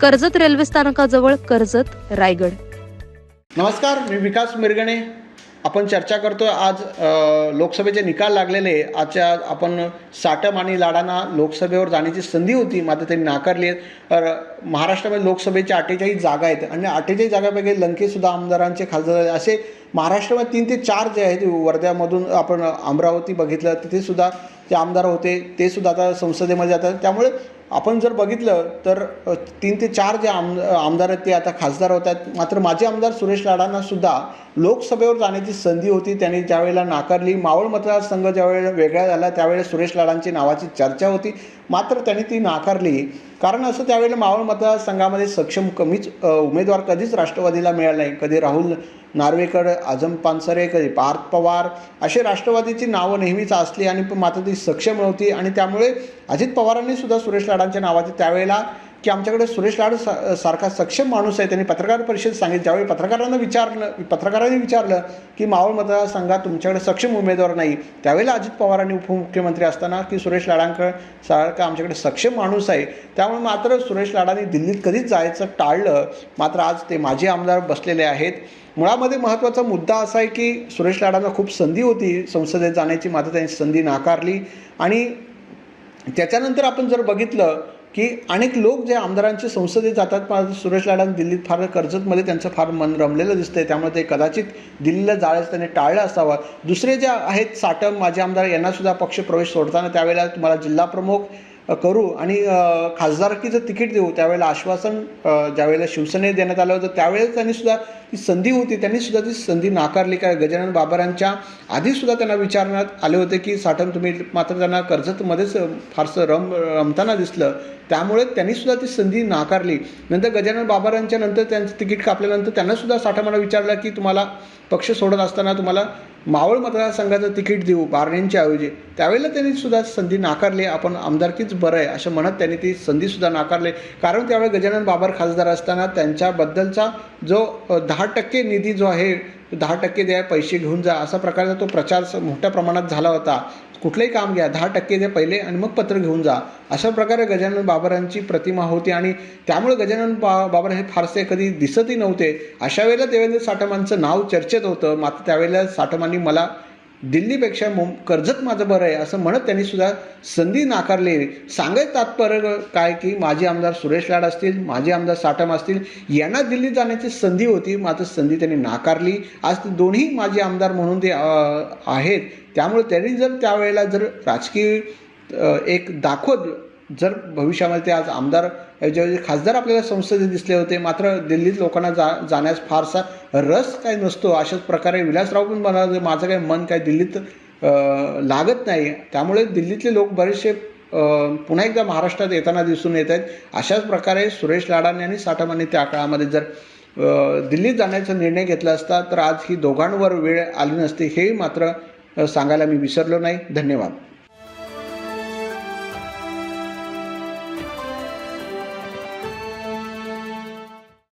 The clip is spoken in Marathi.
कर्जत रेल्वे स्थानकाजवळ कर्जत रायगड. नमस्कार मी विकास मिरगणे. आपण चर्चा करतोय आज लोकसभेचे निकाल लागलेले. आजच्या आपण साटम आणि लाडांना लोकसभेवर जाण्याची संधी होती मात्र त्यांनी नाकारली आहे तर महाराष्ट्रामध्ये लोकसभेच्या अठ्ठेचाळीस जागा आहेत आणि अठ्ठेचाळीस जागापैकी लंकेसुद्धा आमदारांचे खासदार असे महाराष्ट्रामध्ये तीन ते चार जे आहेत वर्ध्यामधून आपण अमरावती बघितलं तिथेसुद्धा जे आमदार होते. ते सुद्धा आता संसदेमध्ये जातात. त्यामुळे आपण जर बघितलं तर तीन ते चार जे आम आमदार आहेत ते आता खासदार होत आहेत मात्र माजी आमदार सुरेश लाडांनासुद्धा लोकसभेवर जाण्याची संधी होती. त्यांनी ज्यावेळेला नाकारली मावळ मतदारसंघ ज्यावेळेला वेगळा झाला त्यावेळेस सुरेश लाडांची नावाची चर्चा होती. मात्र त्यांनी ती नाकारली. कारण असं त्यावेळेला मावळ मतदारसंघामध्ये सक्षम कमीच उमेदवार कधीच राष्ट्रवादीला मिळाला नाही. कधी राहुल नार्वेकर आझम पानसरेकर पार्थ पवार असे राष्ट्रवादीची नावं नेहमीच असली आणि मात्र ती सक्षम नव्हती आणि त्यामुळे अजित पवारांनी सुद्धा सुरेश लाडांच्या नावाचे त्यावेळेला की आमच्याकडे सुरेश लाड सा- सारखा सक्षम माणूस आहे. त्यांनी पत्रकार परिषद सांगितलं. ज्यावेळी पत्रकारांना विचारलं पत्रकारांनी विचारलं की मावळ मतदारसंघात तुमच्याकडे सक्षम उमेदवार नाही. त्यावेळेला अजित पवारांनी उपमुख्यमंत्री असताना की सुरेश लाडांकडे सारखा आमच्याकडे सक्षम माणूस आहे. त्यामुळे मात्र सुरेश लाडांनी दिल्लीत कधीच जायचं टाळलं. मात्र आज ते माजी आमदार बसलेले आहेत. मुळामध्ये महत्त्वाचा मुद्दा असा आहे की सुरेश लाडांना खूप संधी होती संसदेत जाण्याची. मात्र त्यांनी संधी नाकारली. आणि त्याच्यानंतर आपण जर बघितलं की अनेक लोक जे आमदारांचे संसदेत जातात सुरेश लाडांना दिल्लीत फार कर्जतमध्ये त्यांचं फार मन रमलेलं दिसतंय. त्यामुळे ते कदाचित दिल्लीला जाळ्यास त्यांनी टाळलं असावं. दुसरे जे आहेत साटम माजी आमदार यांना सुद्धा पक्ष प्रवेश सोडताना त्यावेळेला तुम्हाला जिल्हाप्रमुख करू. आणि खासदारकीचं तिकीट देऊ त्यावेळेला आश्वासन ज्यावेळेला शिवसेनेत देण्यात आलं होतं त्यावेळेस त्यांनी सुद्धा ती संधी होती. त्यांनी सुद्धा ती संधी नाकारली. काय गजानन बाबरांच्या आधी सुद्धा त्यांना विचारण्यात आले होते की साठम तुम्ही मात्र त्यांना कर्जतमध्येच फारसं रम रमताना दिसलं. त्यामुळे त्यांनी सुद्धा ती संधी नाकारली. नंतर गजानन बाबरांच्या नंतर त्यांचं तिकीट कापल्यानंतर त्यांना सुद्धा विचारलं की तुम्हाला पक्ष सोडत असताना तुम्हाला मावळ मतदारसंघाचं तिकीट देऊ बारणेंच्या ऐवजी. त्यावेळेला त्यांनी सुद्धा संधी नाकारली. आपण आमदारकीच बरं आहे असं म्हणत त्यांनी ती संधीसुद्धा नाकारली. कारण त्यावेळी गजानन बाबर खासदार असताना त्यांच्याबद्दलचा जो दहा टक्के निधी जो आहे दहा टक्के द्या पैसे घेऊन जा असा प्रकारचा तो प्रचार मोठ्या प्रमाणात झाला होता. कुठलंही काम घ्या दहा टक्के द्या पहिले आणि मग पत्र घेऊन जा. अशा प्रकारे गजानन बाबरांची प्रतिमा होती आणि त्यामुळे गजानन बा बाबर हे फारसे कधी दिसतही नव्हते. अशा वेळेला देवेंद्र साठमांचं नाव चर्चेत होतं. मात्र त्यावेळेला साठमांनी मला दिल्लीपेक्षा मुं कर्जत माझं बरं आहे असं म्हणत त्यांनी सुद्धा संधी नाकारली. सांगायचं तात्पर्य काय की माजी आमदार सुरेश लाड असतील माजी आमदार साटम असतील यांना दिल्लीत जाण्याची संधी होती मात्र संधी त्यांनी नाकारली. आज ते दोन्ही माजी आमदार म्हणून ते आहेत. त्यामुळे त्यांनी जर त्यावेळेला जर राजकीय एक दाखवत जर भविष्यामध्ये ते आज आमदार ऐवजी खासदार आपल्याला संसदेत दिसले होते मात्र दिल्लीत लोकांना जा जाण्यास फारसा रस काही नसतो. अशाच प्रकारे विलासराव पण म्हणाले माझं काही मन काय दिल्लीत लागत नाही. त्यामुळे दिल्लीतले लोक बरेचसे पुन्हा एकदा महाराष्ट्रात येताना दिसून येत आहेत. अशाच प्रकारे सुरेश लाडाने आणि साठमांनी त्या काळामध्ये जर दिल्लीत जाण्याचा निर्णय घेतला असता तर आज ही दोघांवर वेळ आली नसती हे मात्र सांगायला मी विसरलो नाही. धन्यवाद.